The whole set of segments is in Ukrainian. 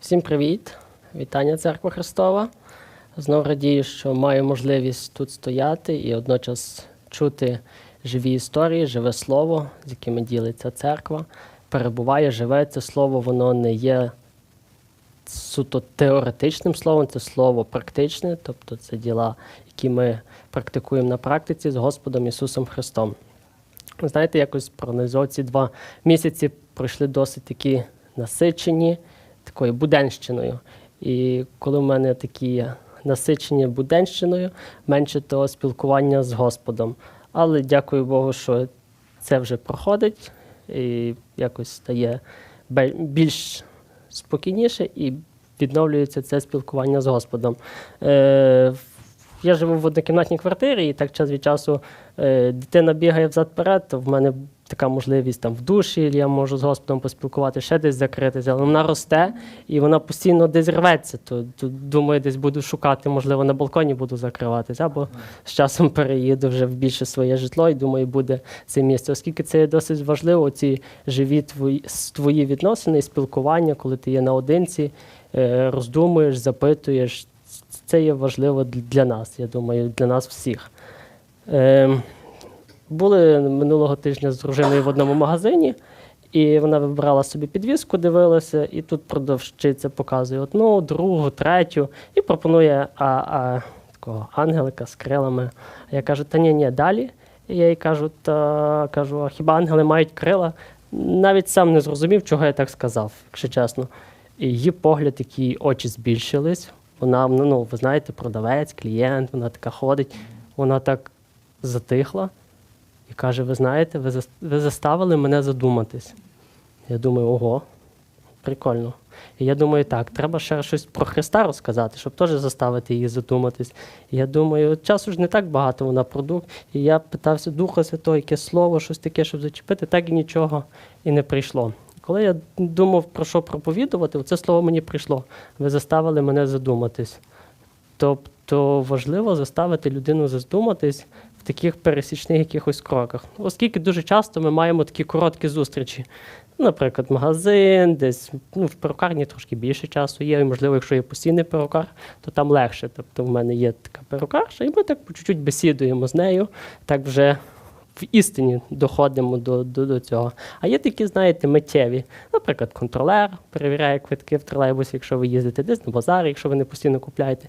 Всім привіт! Вітання Церква Христова. Знову радію, що маю можливість тут стояти і одночас чути живі історії, живе слово, з якими ділиться церква. Перебуває, живе це слово, воно не є суто теоретичним словом, це слово практичне, тобто це діла, які ми практикуємо на практиці з Господом Ісусом Христом. Знаєте, якось проаналізував ці два місяці пройшли досить такі насичені такою буденщиною. І коли в мене такі насичені буденщиною, менше того спілкування з Господом. Але дякую Богу, що це вже проходить і якось стає більш спокійніше і відновлюється це спілкування з Господом. Я живу в однокімнатній квартирі, і так час від часу е, дитина бігає взад-перед, то в мене така можливість там в душі, я можу з Господом поспілкувати, ще десь закритися, але вона росте і вона постійно десь рветься. То, то думаю, десь буду шукати, можливо, на балконі буду закриватися, або з часом переїду вже в більше своє житло і думаю, буде це місце. Оскільки це досить важливо, ці живі твої, твої відносини, і спілкування, коли ти є наодинці, е, роздумуєш, запитуєш. Це є важливо для нас, я думаю, для нас всіх. Е, були минулого тижня з дружиною в одному магазині, і вона вибрала собі підвіску, дивилася, і тут продавщиця показує одну, другу, третю, і пропонує а, а, такого ангелика з крилами. Я кажу, та ні, ні, далі. І я їй кажу, та кажу, а хіба ангели мають крила? Навіть сам не зрозумів, чого я так сказав, якщо чесно. І її погляд, які очі збільшились. Вона, ну, ну, ви знаєте, продавець, клієнт, вона така ходить, вона так затихла і каже: Ви знаєте, ви, ви заставили мене задуматись. Я думаю, ого, прикольно. І я думаю, так, треба ще щось про Христа розказати, щоб теж заставити її задуматись. І я думаю, часу ж не так багато вона продукт. І я питався Духа Святого, яке слово, щось таке, щоб зачепити, так і нічого і не прийшло. Коли я думав про що проповідувати, це слово мені прийшло. Ви заставили мене задуматись. Тобто важливо заставити людину задуматись в таких пересічних якихось кроках. Оскільки дуже часто ми маємо такі короткі зустрічі. Наприклад, магазин, десь ну, в перукарні трошки більше часу є. І, можливо, якщо є постійний перукар, то там легше. Тобто в мене є така перукарша, і ми так по чуть-чуть бесідуємо з нею, так вже в істині доходимо до, до, до цього. А є такі, знаєте, миттєві. Наприклад, контролер перевіряє квитки в тролейбусі, якщо ви їздите десь на базар, якщо ви не постійно купляєте.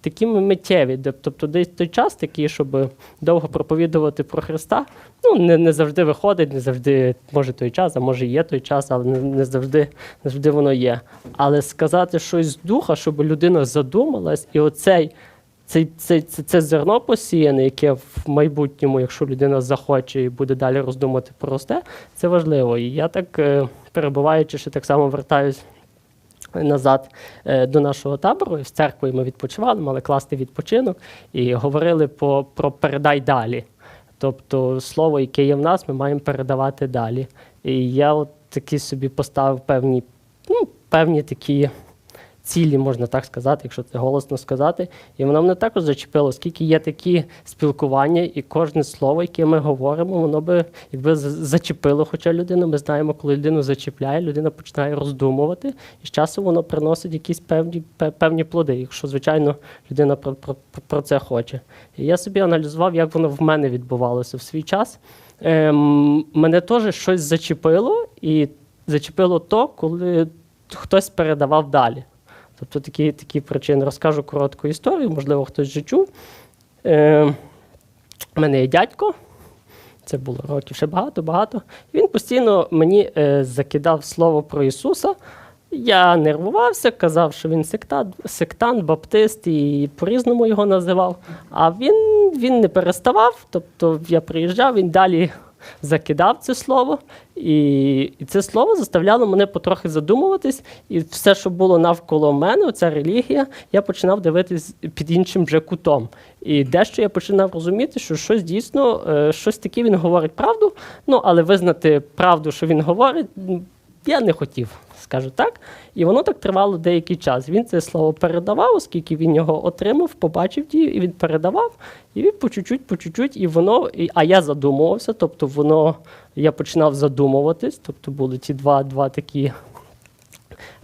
Такі миттєві, тобто десь той час такий, щоб довго проповідувати про Христа, ну не, не завжди виходить, не завжди може той час, а може є той час, але не, не завжди, не завжди воно є. Але сказати щось з духа, щоб людина задумалась, і оцей це, це, це, це зерно посіяне, яке в майбутньому, якщо людина захоче і буде далі роздумувати про росте, це важливо. І я так, е, перебуваючи, ще так само вертаюсь назад е, до нашого табору. З церквою ми відпочивали, мали класний відпочинок і говорили по, про передай далі. Тобто слово, яке є в нас, ми маємо передавати далі. І я от такі собі поставив певні, ну, певні такі цілі, можна так сказати, якщо це голосно сказати. І воно мене також зачепило, оскільки є такі спілкування, і кожне слово, яке ми говоримо, воно би якби зачепило хоча людину. Ми знаємо, коли людину зачіпляє, людина починає роздумувати, і з часом воно приносить якісь певні, певні плоди, якщо, звичайно, людина про, про, про це хоче. І я собі аналізував, як воно в мене відбувалося в свій час. Ем, мене теж щось зачепило, і зачепило то, коли хтось передавав далі. Тобто такі, такі причини. Розкажу коротку історію, можливо, хтось вже чув. Е, у мене є дядько, це було років ще багато-багато. Він постійно мені е, закидав слово про Ісуса. Я нервувався, казав, що він сектант, сектант, баптист і по-різному його називав. А він, він не переставав. Тобто я приїжджав, він далі закидав це слово, і, і це слово заставляло мене потрохи задумуватись. І все, що було навколо мене, оця релігія, я починав дивитись під іншим вже кутом. І дещо я починав розуміти, що щось дійсно, е, щось таке він говорить правду, ну але визнати правду, що він говорить, я не хотів, скажу так. І воно так тривало деякий час. Він це слово передавав, оскільки він його отримав, побачив дію, і він передавав, і він по чуть-чуть, по чуть-чуть, і воно, і, а я задумувався, тобто воно, я починав задумуватись, тобто були ті два, два такі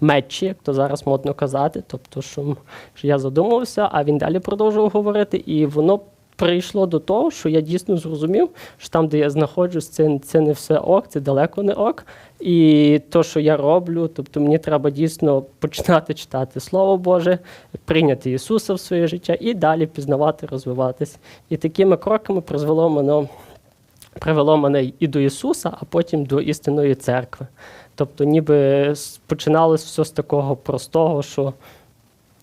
метчі, як то зараз модно казати. Тобто, що я задумався, а він далі продовжував говорити, і воно прийшло до того, що я дійсно зрозумів, що там, де я знаходжусь, це, це не все ок, це далеко не ок. І то, що я роблю, тобто мені треба дійсно починати читати Слово Боже, прийняти Ісуса в своє життя і далі пізнавати, розвиватись. І такими кроками призвело мене, привело мене і до Ісуса, а потім до істинної церкви. Тобто, ніби починалось все з такого простого, що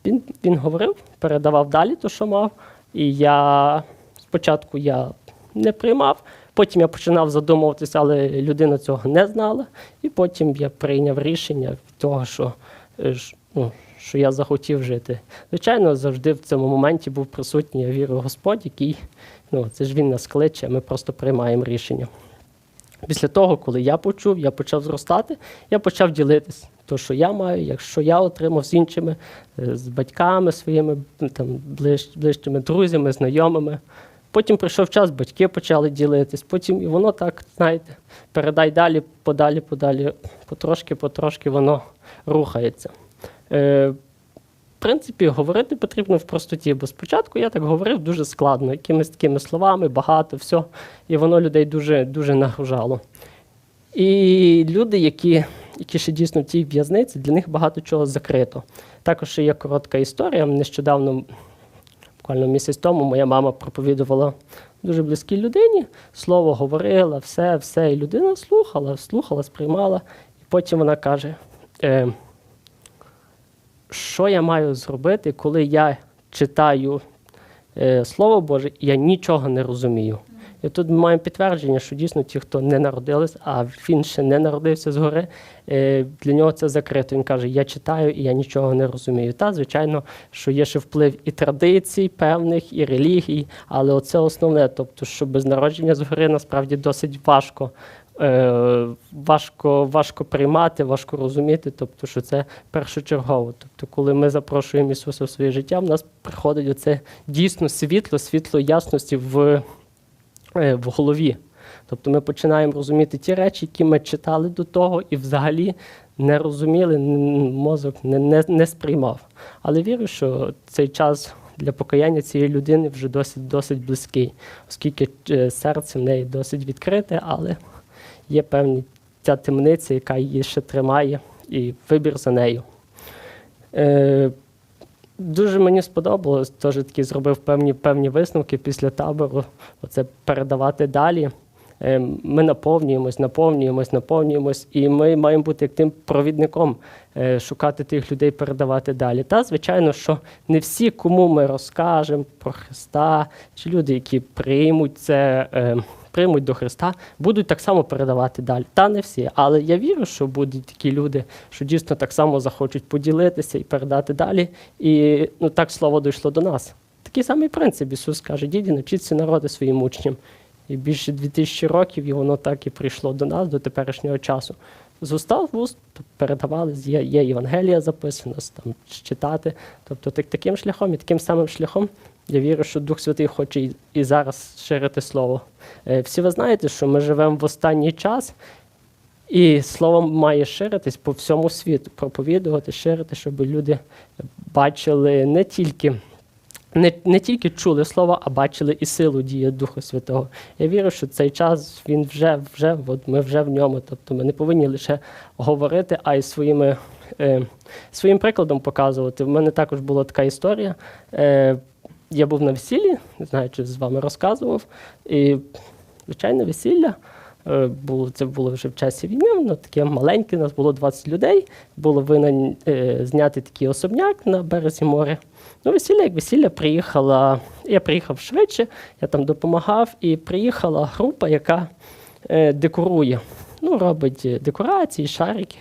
він, він говорив, передавав далі те, що мав. І я спочатку я не приймав, потім я починав задумуватися, але людина цього не знала. І потім я прийняв рішення того, що, е, ну, що я захотів жити. Звичайно, завжди в цьому моменті був присутній, я вірю, Господь, який ну, це ж він нас кличе, ми просто приймаємо рішення. Після того, коли я почув, я почав зростати, я почав ділитись. То, що я маю, якщо я отримав з іншими, е, з батьками своїми, там, ближ, ближчими друзями, знайомими. Потім прийшов час, батьки почали ділитись. Потім і воно так, знаєте, передай далі, подалі, подалі, потрошки, потрошки воно рухається. Е, в принципі, говорити потрібно в простоті, бо спочатку я так говорив дуже складно, якимись такими словами, багато, все, і воно людей дуже, дуже нагружало. І люди, які, які ще дійсно в тій в'язниці, для них багато чого закрито. Також є коротка історія. Нещодавно, буквально місяць тому, моя мама проповідувала дуже близькій людині, слово говорила, все, все. І людина слухала, слухала, сприймала. І потім вона каже: е, що я маю зробити, коли я читаю е, Слово Боже, і я нічого не розумію. І тут ми маємо підтвердження, що дійсно ті, хто не народились, а він ще не народився згори, е, для нього це закрито. Він каже: Я читаю і я нічого не розумію. Та, звичайно, що є ще вплив і традицій певних, і релігій, але оце основне, тобто, що без народження згори насправді досить важко. Е, важко, важко приймати, важко розуміти, тобто, що це першочергово. Тобто, коли ми запрошуємо Ісуса в своє життя, в нас приходить оце дійсно світло, світло ясності в, в голові. Тобто ми починаємо розуміти ті речі, які ми читали до того, і взагалі не розуміли, мозок не, не, не сприймав. Але вірю, що цей час для покаяння цієї людини вже досить, досить близький, оскільки е, серце в неї досить відкрите, але є певні ця темниця, яка її ще тримає, і вибір за нею. Е, Дуже мені сподобалось, теж таки зробив певні, певні висновки після табору. Оце передавати далі. Е, Ми наповнюємось, наповнюємось, наповнюємось, і ми маємо бути як тим провідником, е, шукати тих людей, передавати далі. Та, звичайно, що не всі, кому ми розкажемо про Христа, чи люди, які приймуть це, е, приймуть до Христа, будуть так само передавати далі. Та не всі. Але я вірю, що будуть такі люди, що дійсно так само захочуть поділитися і передати далі. І ну, так слово дійшло до нас. Такий самий принцип. Ісус каже: діді, навчіться народи своїм учням. І більше 2000 років і воно так і прийшло до нас, до теперішнього часу. З уста в уст передавали, є, Євангелія записано, там читати. Тобто так, таким шляхом і таким самим шляхом я вірю, що Дух Святий хоче і, зараз ширити слово. Е, всі ви знаєте, що ми живемо в останній час, і слово має ширитись по всьому світу, проповідувати, ширити, щоб люди бачили не тільки. Не, не тільки чули слово, а бачили і силу дії Духа Святого. Я вірю, що цей час він вже, вже от ми вже в ньому. Тобто ми не повинні лише говорити, а й своїми, е, своїм прикладом показувати. В мене також була така історія. Е, я був на весіллі, не знаю, чи з вами розказував. І звичайне весілля. Е, Було, це було вже в часі війни, воно таке маленьке, нас було 20 людей. Було винен е, зняти такий особняк на березі моря. Ну, весілля, як весілля, приїхала. Я приїхав швидше, я там допомагав, і приїхала група, яка е, декорує. Ну, робить декорації, шарики.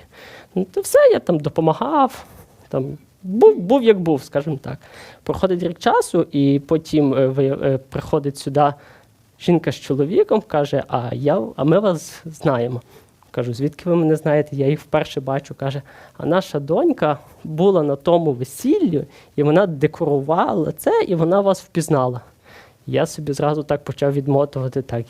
Ну, то все, я там допомагав. Там, був, був як був, скажімо так. Проходить рік часу, і потім е, ви- е, приходить сюди жінка з чоловіком, каже: А я, а ми вас знаємо. Кажу, звідки ви мене знаєте? Я їх вперше бачу. Каже, а наша донька була на тому весіллі, і вона декорувала це, і вона вас впізнала. Я собі зразу так почав відмотувати, так,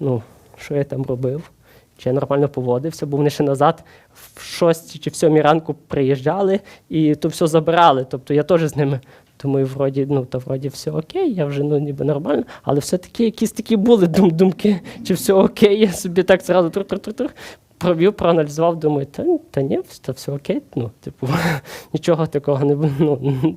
ну, що я там робив. Чи я нормально поводився, бо вони ще назад в шостій чи в сьомій ранку приїжджали і то все забирали. Тобто я теж з ними думаю, вроді, ну, то вроді все окей, я вже ну, ніби нормально, але все-таки якісь такі були дум думки, чи все окей, я собі так зразу тур-тур-тур-тур провів, проаналізував, думаю, та, та ні, та все окей, ну, типу, нічого такого не, ну,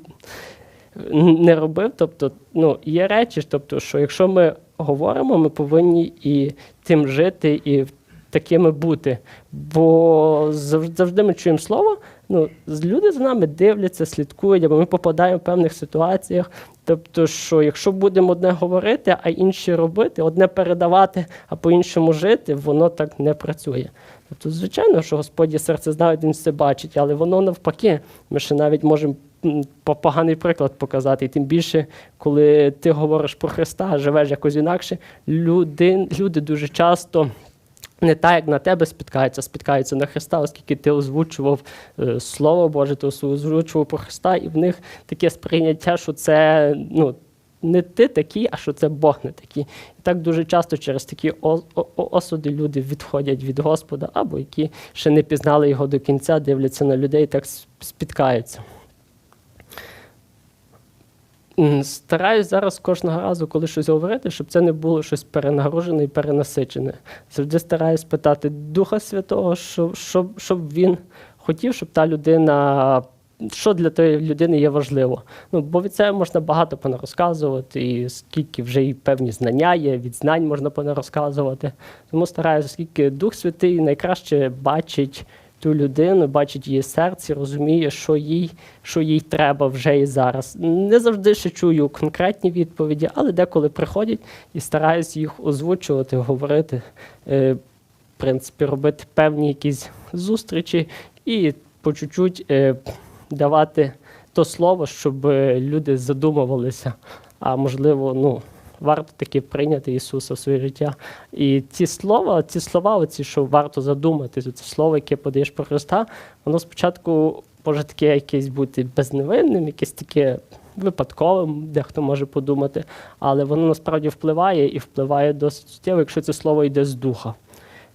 не робив. Тобто, ну, є речі, тобто, що якщо ми говоримо, ми повинні і тим жити, і такими бути. Бо завжди, ми чуємо слово, ну, з- люди за нами дивляться, слідкують, або ми попадаємо в певних ситуаціях. Тобто, що якщо будемо одне говорити, а інше робити, одне передавати, а по-іншому жити, воно так не працює. Тобто, звичайно, що Господь серце знає, він все бачить, але воно навпаки. Ми ще навіть можемо поганий приклад показати. І тим більше, коли ти говориш про Христа, живеш якось інакше, люди, люди дуже часто. Не так, як на тебе спіткаються, спіткаються на Христа, оскільки ти озвучував е, Слово Боже, ти озвучував про Христа, і в них таке сприйняття, що це ну, не ти такий, а що це Бог не такий. І так дуже часто через такі осуди люди відходять від Господа, або які ще не пізнали його до кінця, дивляться на людей так спіткаються. Стараюсь зараз кожного разу, коли щось говорити, щоб це не було щось перенагружене і перенасичене. Завжди стараюсь питати Духа Святого, щоб, щоб, щоб він хотів, щоб та людина, що для тої людини є важливо. Ну, бо від це можна багато понарозказувати, і скільки вже і певні знання є, від знань можна понарозказувати. Тому стараюся, оскільки Дух Святий найкраще бачить ту людину, бачить її серце, розуміє, що їй, що їй треба вже і зараз. Не завжди ще чую конкретні відповіді, але деколи приходять і стараюсь їх озвучувати, говорити, е, в принципі, робити певні якісь зустрічі і по чуть-чуть е, давати то слово, щоб е, люди задумувалися. А можливо, ну. Варто таки прийняти Ісуса в своє життя. І ці слова, ці слова, оці, що варто задуматися, це слово, яке подаєш про Христа, воно спочатку може таке якесь бути безневинним, якесь таке випадковим, дехто може подумати, але воно насправді впливає і впливає досить суттєво, якщо це слово йде з духа.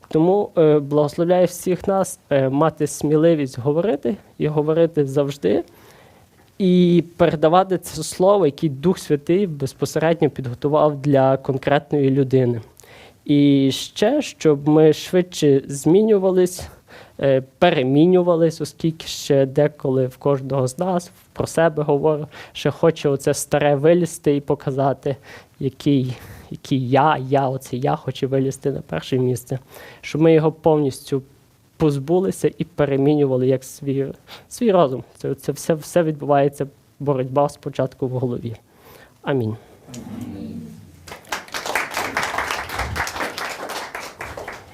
Тому е, благословляю всіх нас е, мати сміливість говорити і говорити завжди, і передавати це слово, яке Дух Святий безпосередньо підготував для конкретної людини. І ще, щоб ми швидше змінювались, е, перемінювались, оскільки ще деколи в кожного з нас про себе говорю, ще хоче оце старе вилізти і показати, який, який я, я, оце я хочу вилізти на перше місце, щоб ми його повністю позбулися і перемінювали як свій, свій разум. Це, це все, все відбувається боротьба спочатку в голові. Амінь.